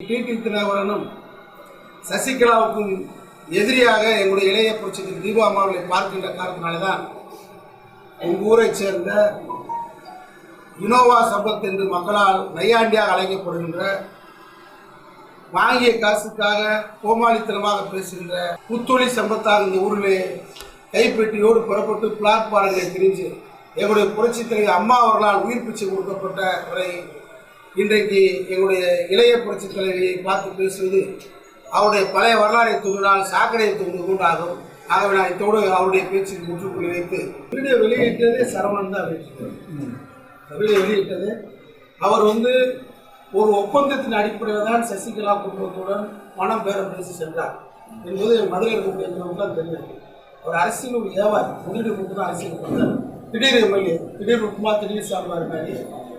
DD தினகரனும் சசிகலாவுக்கும் எதிரியாக எங்களுடைய இளைய புரட்சிக்கு தீபா அம்மாவை பார்க்கின்ற காரணத்தினால்தான் உங்க ஊரைச் சேர்ந்த இனோவா சம்பத் என்று மக்களால் நையாண்டியாக அழைக்கப்படுகின்ற வாங்கிய காசுக்காக கோமாளித்தனமாக பேசுகின்ற புத்தொழி சம்பத்தாக இந்த ஊரிலே கைப்பெட்டியோடு புறப்பட்டு பிளாட்பாரங்களை திரிஞ்சு எங்களுடைய புரட்சித் தலைவர் அம்மா அவர்களால் உயிர் பிச்சை கொடுக்கப்பட்டவரை இன்றைக்கு எங்களுடைய இளைய புரட்சி தலைவியை பார்த்து பேசுவது அவருடைய பழைய வரலாறை தூண்டினால் சாக்கடையை தூண்டு கொண்டாகும். ஆகவே நான் இதோடு அவருடைய பேச்சுக்கு முற்றுப்புள்ளி வைத்து வீடியோ வெளியிட்டதே சரவணன் தான் வெளியிட்டார் வீடியோ வெளியிட்டது. அவர் வந்து ஒரு ஒப்பந்தத்தின் அடிப்படையில் தான் சசிகலா குடும்பத்துடன் பணம் பேரம் பேசி சென்றார் என்பது மதுரை இருக்கக்கூடியவங்களுக்கு தான் தெரியும் அவர் அரசியல் ஒரு வியாபாரி முதலீடு மட்டும் தான் அரசியல் பண்ணார் திடீர் எம்எல்ஏ திடீர் உப்புமா திடீர் சாம்பார் மாதிரி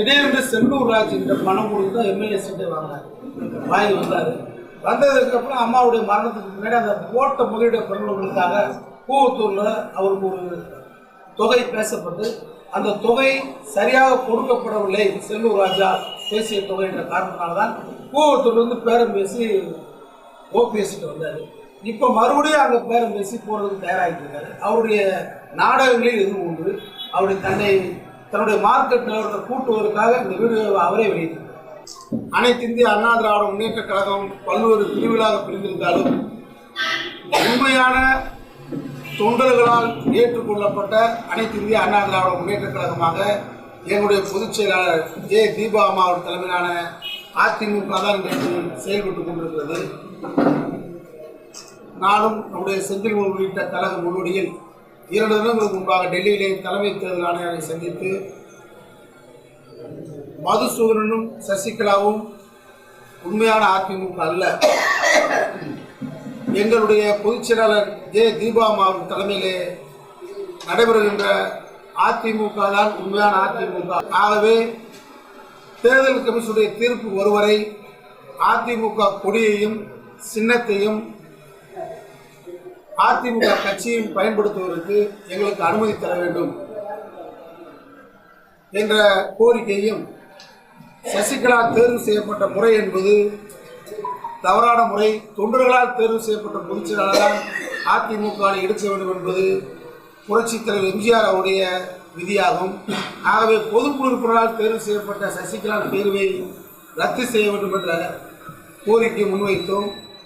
திடீரென்று செல்லூர் ராஜ் என்ற பணம் கொடுத்து தான் எம்எல்ஏ சீட்டை வாங்கினார். வாங்கி வந்தார். வந்ததுக்கப்புறம் அம்மாவுடைய மரணத்துக்கு முன்னாடி அந்த போட்ட முதலீடு பெறணுங்களுக்காக கூவத்தூரில் அவருக்கு ஒரு தொகை பேசப்பட்டு அந்த தொகை சரியாக கொடுக்கப்படவில்லை. செல்லூர் ராஜா பேசிய தொகை என்ற காரணத்தினால்தான் கூவத்தூர்லேருந்து பேரம் பேசி ஓபிஎஸ்ட்டு வந்தார். இப்போ மறுபடியும் அங்கே பேரம் பேசி போகிறதுக்கு தயாராகிட்டு இருக்காரு. அவருடைய நாடகங்களில் எதுவும் உண்டு. அவருடைய தன்னை தன்னுடைய மார்க்கெட் நிலவரத்தை கூட்டுவதற்காக இந்த வீடியோவை அவரே வெளியிட்டார். அனைத்து இந்திய அண்ணா திராவிட முன்னேற்ற கழகம் பல்வேறு பிரிவுகளாக பிரிந்திருந்தாலும் உண்மையான தொண்டர்களால் ஏற்றுக்கொள்ளப்பட்ட அனைத்து இந்திய அண்ணா திராவிட முன்னேற்ற கழகமாக எங்களுடைய பொதுச் செயலாளர் ஜே தீபா அம்மா அவர் தலைமையிலான அதிமுக தான் இன்றைக்கு செயல்பட்டு கொண்டிருக்கிறது. நானும் நம்முடைய செந்தில் உள்ளிட்ட கழக முன்னோடியில் இரண்டு தினங்களுக்கு முன்பாக டெல்லியிலே தலைமை தேர்தல் ஆணையரை சந்தித்து மதுசூதனனும் சசிகலாவும் உண்மையான அதிமுக அல்ல. எங்களுடைய பொதுச் செயலாளர் ஜே தீபாமாவின் தலைமையிலே நடைபெறுகின்ற அதிமுக தான் உண்மையான அதிமுக. ஆகவே தேர்தல் கமிஷனுடைய தீர்ப்பு ஒருவரை அதிமுக கொடியையும் சின்னத்தையும் அதிமுக கட்சியும் பயன்படுத்துவதற்கு எங்களுக்கு அனுமதி தர வேண்டும் என்ற கோரிக்கையும் சசிகலா தேர்வு செய்யப்பட்ட முறை என்பது தவறான முறை. தொண்டர்களால் தேர்வு செய்யப்பட்ட பொதுச்செயலாளர் அதிமுக எடுக்க வேண்டும் என்பது புரட்சித் தலைவர் எம்ஜிஆர் அவருடைய விதியாகும். ஆகவே பொதுக்குழு உறுப்பினரால் தேர்வு செய்யப்பட்ட சசிகலா தேர்வை ரத்து செய்ய வேண்டும் என்ற கோரிக்கை முன்வைத்தோம்.